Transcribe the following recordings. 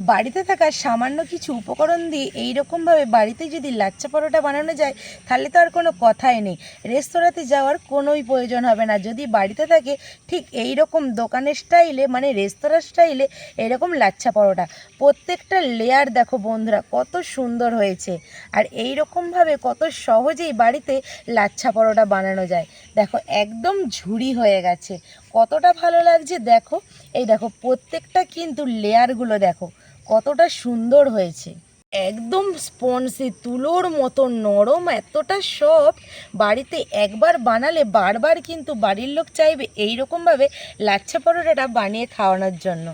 বাড়িতে থাকা সামান্য কিছু উপকরণ দিয়ে এই রকমভাবে বাড়িতে যদি লাচ্চা পরোটা বানানো যায়, তাহলে তো আর কোনো কথাই নেই। রেস্তোরাঁতে যাওয়ার কোনোই প্রয়োজন হবে না। যদি বাড়িতে থাকে, ঠিক এই রকম দোকানের স্টাইলে মানে রেস্তোরাঁ স্টাইলে এরকম লাচ্চা পরোটা। প্রত্যেকটা লেয়ার দেখো বন্ধুরা, কত সুন্দর হয়েছে। আর এই রকমভাবে কত সহজেই বাড়িতে লাচ্ছা পরোটা বানানো যায়। দেখো, একদম ঝুড়ি হয়ে গেছে। কতটা ভালো লাগছে দেখো। এই দেখো, প্রত্যেকটা কিন্তু লেয়ারগুলো দেখো, কতটা সুন্দর হয়েছে। একদম স্পঞ্জি তুলোর মতো নরম, এতটা সফট বাড়িতে একবার বানালে বারবার কিন্তু বাড়ির লোক চাইবে এইরকমভাবে লাচ্ছা পরোটাটা বানিয়ে খাওয়ানোর জন্য।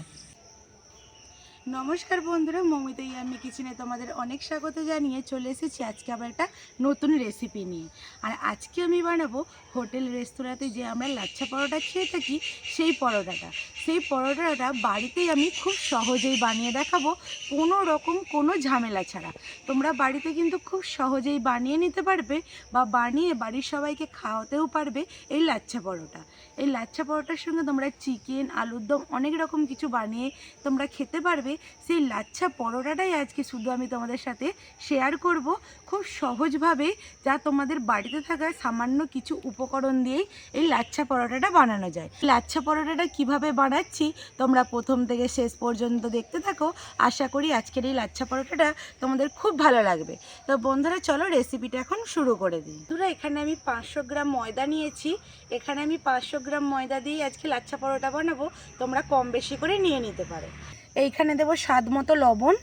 নমস্কার বন্ধুরা মমিতা আমি কিচেনে তোমাদের অনেক স্বাগত জানিয়ে চলে এসেছি। আজকে আবার একটা নতুন রেসিপি নিয়ে। আর আজকে আমি বানাবো হোটেল রেস্তোরাঁতে যে আমরা লাচ্ছা পরোটা খেয়ে থাকি, সেই পরোটাটা। সেই পরোটাটা বাড়িতেই আমি খুব সহজেই বানিয়ে দেখাবো। কোনো রকম কোনো ঝামেলা ছাড়া। তোমরা বাড়িতে কিন্তু খুব সহজেই বানিয়ে নিতে পারবে বা বানিয়ে বাড়ির সবাইকে খাওয়াতেও পারবে এই লাচ্ছা পরোটা। এই লাচ্ছা পরোটার সঙ্গে তোমরা চিকেন আলুর দম অনেক রকম কিছু বানিয়ে তোমরা খেতে পারবে। সেই লাচ্ছা পরোটাটাই আজকে শুধু আমি তোমাদের সাথে শেয়ার করব। খুব সহজভাবে যা তোমাদের বাড়িতে থাকা সামান্য কিছু উপকরণ দিয়েই এই লাচ্ছা পরোটাটা বানানো যায়। লাচ্ছা পরোটাটা কীভাবে বানাচ্ছি তোমরা প্রথম থেকে শেষ পর্যন্ত দেখতে থাকো। আশা করি আজকের এই লাচ্ছা পরোটাটা তোমাদের খুব ভালো লাগবে। তো বন্ধুরা, চলো রেসিপিটা এখন শুরু করে দিই। বন্ধুরা, এখানে আমি পাঁচশো গ্রাম ময়দা নিয়েছি। এখানে আমি পাঁচশো গ্রাম ময়দা দিয়ে আজকে লাচ্ছা পরোটা বানাবো। তোমরা কম বেশি করে নিয়ে নিতে পারো। এইখানে দেবো স্বাদ মতো লবণ।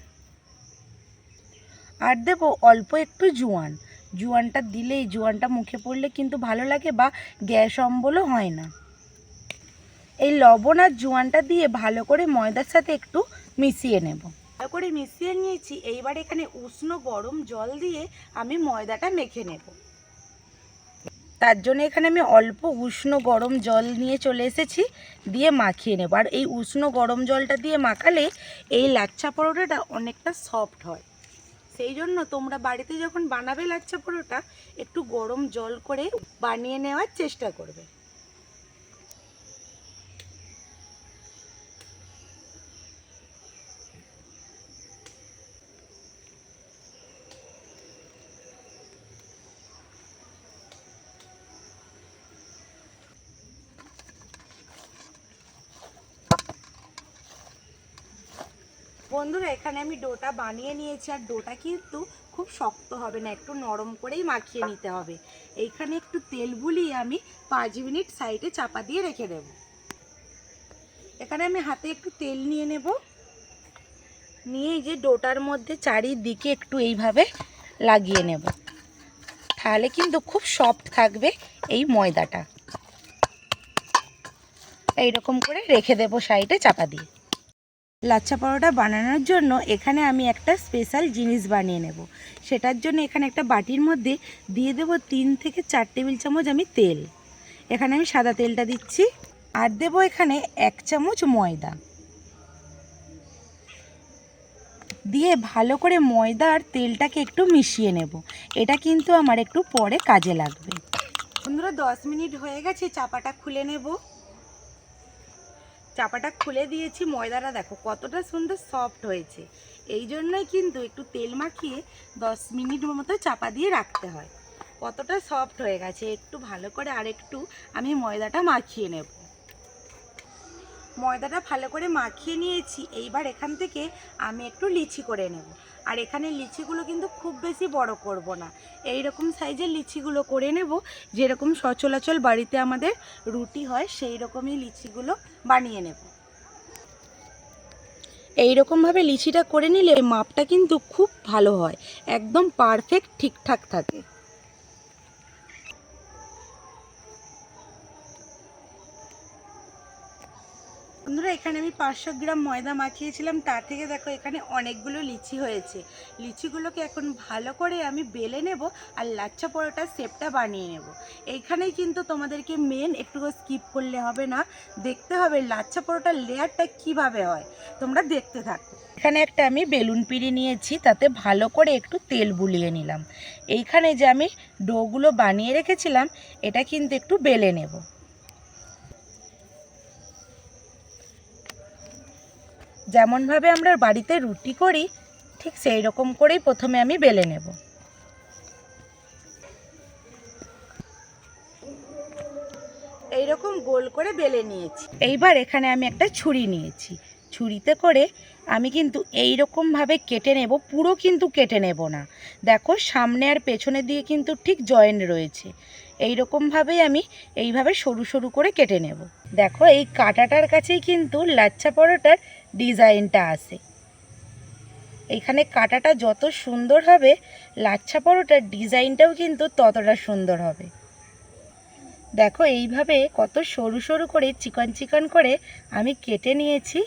আর দেবো অল্প একটু জোয়ান। জোয়ানটা দিলেই, জোয়ানটা মুখে পড়লে কিন্তু ভালো লাগে বা গ্যাস অম্বলও হয় না। এই লবণ আর জোয়ানটা দিয়ে ভালো করে ময়দার সাথে একটু মিশিয়ে নেব। ভালো করে মিশিয়ে নিয়েছি। এইবার এখানে উষ্ণ গরম জল দিয়ে আমি ময়দাটা মেখে নেব। তার জন্য এখানে আমি অল্প উষ্ণ গরম জল নিয়ে চলে এসেছি, দিয়ে মাখিয়ে নেব। আর এই উষ্ণ গরম জলটা দিয়ে মাখালে এই লাচ্ছা পরোটাটা অনেকটা সফট হয়। সেই জন্য তোমরা বাড়িতে যখন বানাবে লাচ্ছা পরোটা, একটু গরম জল করে বানিয়ে নেওয়ার চেষ্টা করবে। বন্ধুরা, এখানে আমি ডোটা বানিয়ে নিয়েছি আর ডোটা কিন্তু খুব শক্ত হবে না, একটু নরম করেই মাখিয়ে নিতে হবে। এইখানে একটু তেল বুলিয়ে আমি পাঁচ মিনিট সাইডে চাপা দিয়ে রেখে দেব। এখানে আমি হাতে একটু তেল নিয়ে নেব। নিয়ে যে ডোটার মধ্যে চারিদিকে একটু এইভাবে লাগিয়ে নেব। তাহলে কিন্তু খুব সফট থাকবে এই ময়দাটা। এইরকম করে রেখে দেব সাইডে চাপা দিয়ে। লাচ্ছা পরোটা বানানোর জন্য এখানে আমি একটা স্পেশাল জিনিস বানিয়ে নেব। সেটার জন্য এখানে একটা বাটির মধ্যে দিয়ে দেব তিন থেকে চার টেবিল চামচ আমি তেল। এখানে আমি সাদা তেলটা দিচ্ছি আর দেব এখানে এক চামচ ময়দা। দিয়ে ভালো করে ময়দা আর তেলটাকে একটু মিশিয়ে নেব। এটা কিন্তু আমার একটু পরে কাজে লাগবে। বন্ধুরা, দশ মিনিট হয়ে গেছে, চাপাটা খুলে নেব। চাপাটা খুলে দিয়েছি, ময়দাটা দেখো কতটা সুন্দর সফট হয়েছে। এই জন্যই কিন্তু একটু তেল মাখিয়ে দশ মিনিট মতো চাপা দিয়ে রাখতে হয়। কতটা সফট হয়ে গেছে, একটু ভালো করে আর একটু আমি ময়দাটা মাখিয়ে নেব। ময়দাটা ভালো করে মাখিয়ে নিয়েছি। এইবার এখান থেকে আমি একটু লিচি করে নেব। আর এখানে লিচিগুলো কিন্তু খুব বেশি বড় করব না। এই রকম সাইজের লিচিগুলো করে নেব। যেরকম সচলাচল বাড়িতে আমাদের রুটি হয় সেই রকমই লিচিগুলো বানিয়ে নেব। এই রকমভাবে লিচিটা করে নিলে মাপটা কিন্তু খুব ভালো হয়। একদম পারফেক্ট ঠিকঠাক থাকে। বন্ধুরা, এখানে আমি পাঁচশো গ্রাম ময়দা মাখিয়েছিলাম। তার থেকে দেখো, এখানে অনেকগুলো লিচি হয়েছে। লিচিগুলোকে এখন ভালো করে আমি বেলে নেব আর লাচ্ছা পরোটার শেপটা বানিয়ে নেব। এইখানেই কিন্তু তোমাদেরকে মেন একটু স্কিপ করলে হবে না। দেখতে হবে লাচ্ছা পরোটার লেয়ারটা কীভাবে হয়। তোমরা দেখতে থাকো। এখানে একটা আমি বেলুন পিড়ি নিয়েছি, তাতে ভালো করে একটু তেল বুলিয়ে নিলাম। এইখানে যে আমি ডোগুলো বানিয়ে রেখেছিলাম, এটা কিন্তু একটু বেলে নেব। যেমনভাবে আমরা বাড়িতে রুটি করি, ঠিক সেই রকম করেই প্রথমে আমি বেলে নেব। এইরকম গোল করে বেলে নিয়েছি। এইবার এখানে আমি একটা ছুরি নিয়েছি। ছুরিতে করে আমি কিন্তু এই ভাবে কেটে নেব, পুরো কিন্তু কেটে নেব না। দেখো, সামনে আর পেছনে দিয়ে কিন্তু ঠিক জয়েন্ট রয়েছে। এই রকমভাবেই আমি এইভাবে সরু সরু করে কেটে নেব। দেখো, এই কাটাটার কাছেই কিন্তু লাচ্ছা পরোটার ডিজাইনটা আসে এইখানে কাটাটা যত সুন্দর হবে, লাচ্ছা পরোটার ডিজাইনটাও কিন্তু ততটা সুন্দর হবে। দেখো, এইভাবে কত সরু সরু করে, চিকন চিকন করে আমি কেটে নিয়েছি।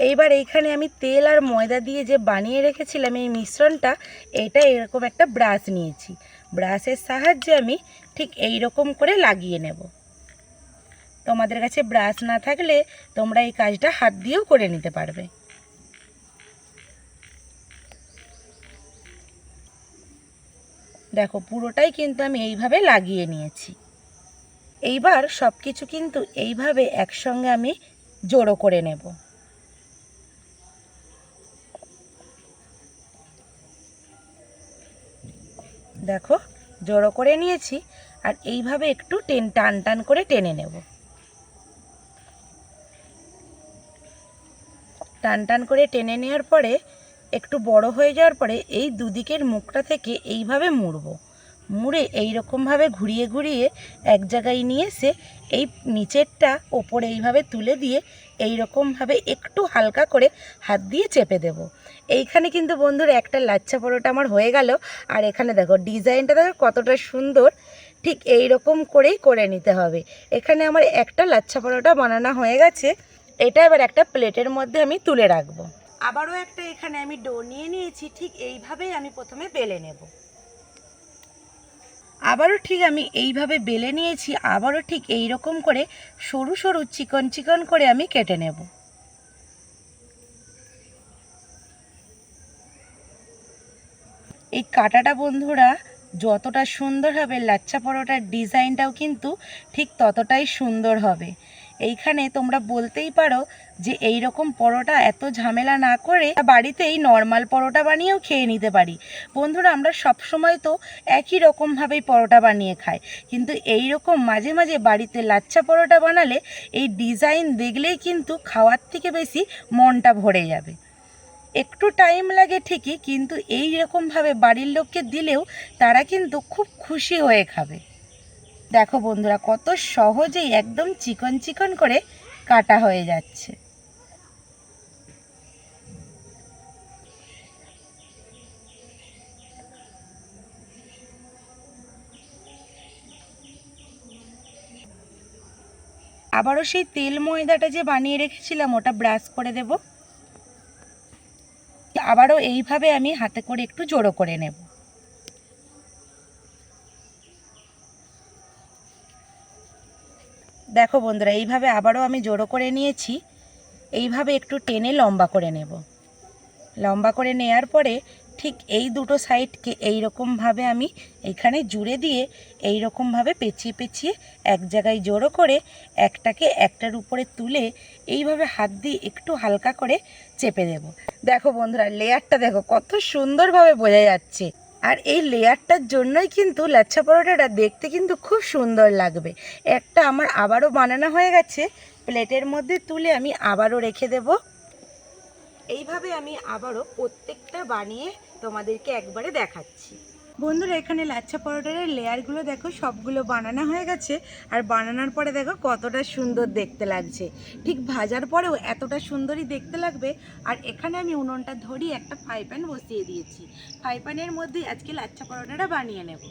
এইবার এইখানে আমি তেল আর ময়দা দিয়ে যে বানিয়ে রেখেছিলাম এই মিশ্রণটা, এটা এরকম একটা ব্রাশ নিয়েছি। ব্রাশের সাহায্যে আমি ঠিক এই রকম করে লাগিয়ে নেব। তোমাদের কাছে ব্রাশ না থাকলে তোমরা এই কাজটা হাত দিয়েও করে নিতে পারবে। দেখো, পুরোটাই কিন্তু আমি এইভাবে লাগিয়ে নিয়েছি। এইবার সব কিছু কিন্তু এইভাবে একসঙ্গে আমি জড়ো করে নেব। দেখো, জড়ো করে নিয়েছি আর এইভাবে একটু টেন টান টান করে টেনে নেব। টান টান করে টেনে নেওয়ার পরে, একটু বড় হয়ে যাওয়ার পরে এই দুদিকের মুখটা থেকে এইভাবে মুড়বো। মুড়ে এই রকমভাবে ঘুরিয়ে ঘুরিয়ে এক জায়গায় নিয়ে এসে এই নিচেরটা ওপরে এইভাবে তুলে দিয়ে এই রকমভাবে একটু হালকা করে হাত দিয়ে চেপে দেব। এইখানে কিন্তু বন্ধুর একটা লাচ্ছা পরোটা আমার হয়ে গেল। আর এখানে দেখো ডিজাইনটা দেখো কতটা সুন্দর। ঠিক এই রকম করেই করে নিতে হবে। এখানে আমার একটা লাচ্ছা পরোটা বানানো হয়ে গেছে। এটা এবার একটা প্লেটের মধ্যে আমি তুলে রাখব। আবারও একটা এখানে আমি ডো নিয়ে নিয়েছি, ঠিক এইভাবেই আমি প্রথমে বেলে নেব। আবারও ঠিক আমি এইভাবে বেলে নিয়েছি, আবারও ঠিক এই রকম করে সরু সরু চিকন চিকন করে আমি কেটে নেব। এই কাটাটা বন্ধুরা, যতটা সুন্দর হবে, লাচ্ছা পরোটার ডিজাইনটাও কিন্তু ঠিক ততটাই সুন্দর হবে। এইখানে তোমরা বলতেই পারো যে এই রকম পরোটা এত ঝামেলা না করে বাড়িতেই নর্মাল পরোটা বানিয়েও খেয়ে নিতে পারি। বন্ধুরা, আমরা সব সময় তো একই রকমভাবেই পরোটা বানিয়ে খাই। কিন্তু এই রকম মাঝে মাঝে বাড়িতে লাচ্ছা পরোটা বানালে এই ডিজাইন দেখলেই কিন্তু খাওয়ার থেকে বেশি মনটা ভরে যাবে। একটু টাইম লাগে ঠিকই, কিন্তু এই রকমভাবে বাড়ির লোককে দিলেও তারা কিন্তু খুব খুশি হয়ে খাবে। দেখো বন্ধুরা, কত সহজেই একদম চিকন চিকন করে কাটা হয়ে যাচ্ছে। আবারও সেই তেল ময়দাটা যে বানিয়ে রেখেছিলাম, ওটা ব্রাশ করে দেব। আবারও এইভাবে আমি হাতে করে একটু জড়ো করে নেব। দেখো বন্ধুরা, এইভাবে আবারও আমি জড়ো করে নিয়েছি। এইভাবে একটু টেনে লম্বা করে নেব। লম্বা করে নেয়ার পরে ঠিক এই দুটো সাইডকে এই রকমভাবে আমি এখানে জুড়ে দিয়ে এই রকমভাবে পেঁচিয়ে পেঁচিয়ে এক জায়গায় জড়ো করে একটাকে একটার উপরে তুলে এইভাবে হাত দিয়ে একটু হালকা করে চেপে দেব। দেখো বন্ধুরা, লেয়ারটা দেখো কত সুন্দরভাবে বোঝা যাচ্ছে। আর এই লেয়ারটার জন্যই কিন্তু লাচ্ছা পরোটাটা দেখতে কিন্তু খুব সুন্দর লাগবে। একটা আমার আবারও বানানো হয়ে গেছে, প্লেটের মধ্যে তুলে আমি আবারও রেখে দেব। এইভাবে আমি আবারও প্রত্যেকটা বানিয়ে তোমাদেরকে একবারে দেখাচ্ছি। বন্ধুরা, এখানে লাচ্ছা পরোটার লেয়ারগুলো দেখো, সবগুলো বানানো হয়ে গেছে। আর বানানোর পরে দেখো কতটা সুন্দর দেখতে লাগছে। ঠিক ভাজার পরেও এতটা সুন্দরই দেখতে লাগবে। আর এখানে আমি উনুনটা ধরি একটা ফ্রাই প্যান বসিয়ে দিয়েছি। ফ্রাই প্যানের মধ্যে আজকে লাচ্ছা পরোটাটা বানিয়ে নেব।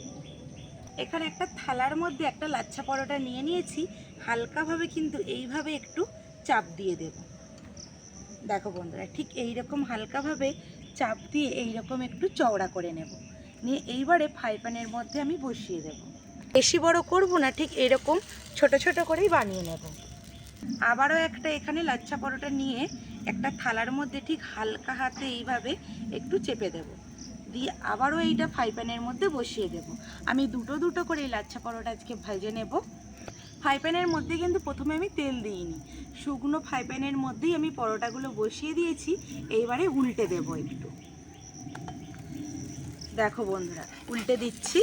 এখানে একটা থালার মধ্যে একটা লাচ্ছা পরোটা নিয়ে নিয়েছি। হালকাভাবে কিন্তু এইভাবে একটু চাপ দিয়ে দেব। দেখো বন্ধুরা, ঠিক এই রকম হালকাভাবে চাপ দিয়ে এই রকম একটু চওড়া করে নেব। নিয়ে এইবারে ফ্রাই প্যানের মধ্যে আমি বসিয়ে দেব। বেশি বড় করব না ঠিক এরকম ছোট ছোট করেই বানিয়ে নেব। আবারও একটা এখানে লাচ্ছা পরোটা নিয়ে একটা থালার মধ্যে ঠিক হালকা হাতে এইভাবে একটু চেপে দেব। দিয়ে আবারও এইটা ফ্রাই প্যানের মধ্যে বসিয়ে দেব। আমি দুটো দুটো করে এই লাচ্ছা পরোটা আজকে ভেজে নেব। ফ্রাই প্যানের মধ্যে কিন্তু প্রথমে আমি তেল দিইনি। শুকনো ফ্রাই প্যানের মধ্যেই আমি পরোটাগুলো বসিয়ে দিয়েছি। এইবারে উল্টে দেবো একটু। দেখো বন্ধুরা, উল্টে দিচ্ছি।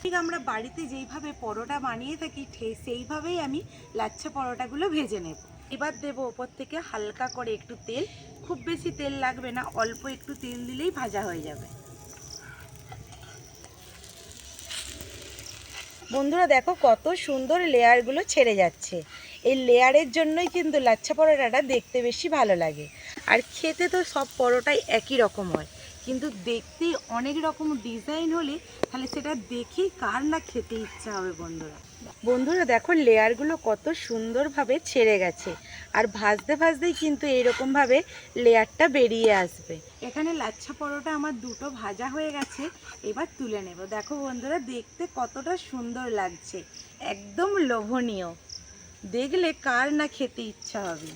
ঠিক আমরা বাড়িতে যেইভাবে পরোটা বানিয়ে থাকি সেইভাবেই আমি লাচ্ছা পরোটাগুলো ভেজে নেব। এবার দেব ওপর থেকে হালকা করে একটু তেল। খুব বেশি তেল লাগবে না, অল্প একটু তেল দিলেই ভাজা হয়ে যাবে। বন্ধুরা, দেখো কত সুন্দর লেয়ারগুলো ছেড়ে যাচ্ছে। এই লেয়ারের জন্যই কিন্তু লাচ্ছা পরোটাটা দেখতে বেশি ভালো লাগে। আর খেতে তো সব পরোটাই একই রকম হয়। কিন্তু দেখতে অনেক রকম ডিজাইন হলে তাহলে সেটা দেখেই কার না খেতে ইচ্ছা হবে বন্ধুরা। বন্ধুরা দেখো লেয়ারগুলো কত সুন্দরভাবে ছেড়ে গেছে। আর ভাজতে ভাজতেই কিন্তু এইরকমভাবে লেয়ারটা বেরিয়ে আসবে। এখানে লাচ্ছা পরোটা আমার দুটো ভাজা হয়ে গেছে, এবার তুলে নেব। দেখো বন্ধুরা, দেখতে কতটা সুন্দর লাগছে। একদম লোভনীয়। দেখলে কার না খেতে ইচ্ছা হবে।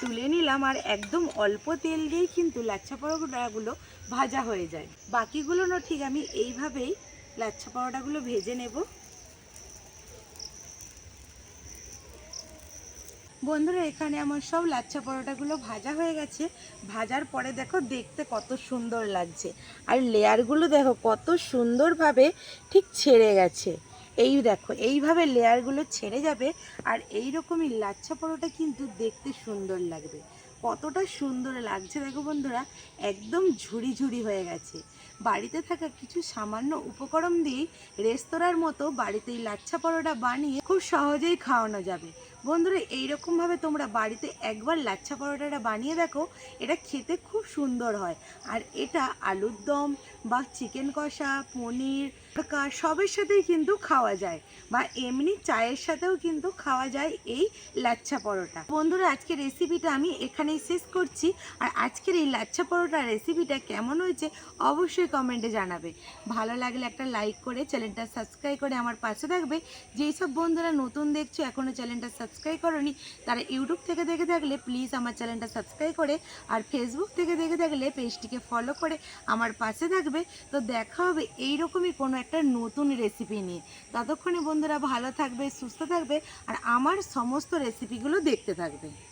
তুলে নিলাম আর একদম অল্প তেল দিয়েই কিন্তু লাচ্ছা পরোটাগুলো ভাজা হয়ে যায়। বাকিগুলো না ঠিক আমি এইভাবেই লাচ্ছা পরোটাগুলো ভেজে নেব। বন্ধুরা, এখানে আমার সব লাচ্ছা পরোটাগুলো ভাজা হয়ে গেছে। ভাজার পরে দেখো দেখতে কত সুন্দর লাগছে। আর লেয়ারগুলো দেখো কত সুন্দরভাবে ঠিক ছেড়ে গেছে। এই দেখো, এইভাবে লেয়ারগুলো ছেড়ে যাবে আর এই রকমই লাচ্ছা পরোটা কিন্তু দেখতে সুন্দর লাগবে। কতটা সুন্দর লাগছে দেখো বন্ধুরা, একদম ঝুড়ি ঝুড়ি হয়ে গেছে। বাড়িতে থাকা কিছু সামান্য উপকরণ দিয়েই রেস্তোরাঁর মতো বাড়িতেই লাচ্ছা পরোটা বানিয়ে খুব সহজেই খাওয়ানো যাবে। বন্ধুরা, এইরকমভাবে তোমরা বাড়িতে একবার লাচ্ছা পরোটাটা বানিয়ে দেখো, এটা খেতে খুব সুন্দর হয়। আর এটা আলুর দম বা চিকেন কষা, পনির তড়কা সবের সাথেই কিন্তু খাওয়া যায়। বা এমনি চায়ের সাথেও কিন্তু খাওয়া যায় এই লাচ্ছা পরোটা। বন্ধুরা আজকে রেসিপিটা আমি এখানেই শেষ করছি। আর আজকের এই লাচ্ছা পরোটা রেসিপিটা কেমন হয়েছে অবশ্যই কমেন্টে জানাবে। ভালো লাগলে একটা লাইক করে চ্যানেলটা সাবস্ক্রাইব করে আমার পাশে থাকবে। যেই সব বন্ধুরা নতুন দেখছ এখনও চ্যানেলটা সাবস্ক্রাইব করনি, তারা ইউটিউব থেকে দেখে থাকলে প্লিজ আমার চ্যানেলটা সাবস্ক্রাইব করে। আর ফেসবুক থেকে দেখে থাকলে পেজটিকে ফলো করে আমার পাশে থাকবে। তো দেখা হবে এইরকমই কোনো একটা নতুন রেসিপি নিয়ে। ততক্ষণে বন্ধুরা ভালো থাকবে, সুস্থ থাকবে, আর আমার সমস্ত রেসিপিগুলো দেখতে থাকবে।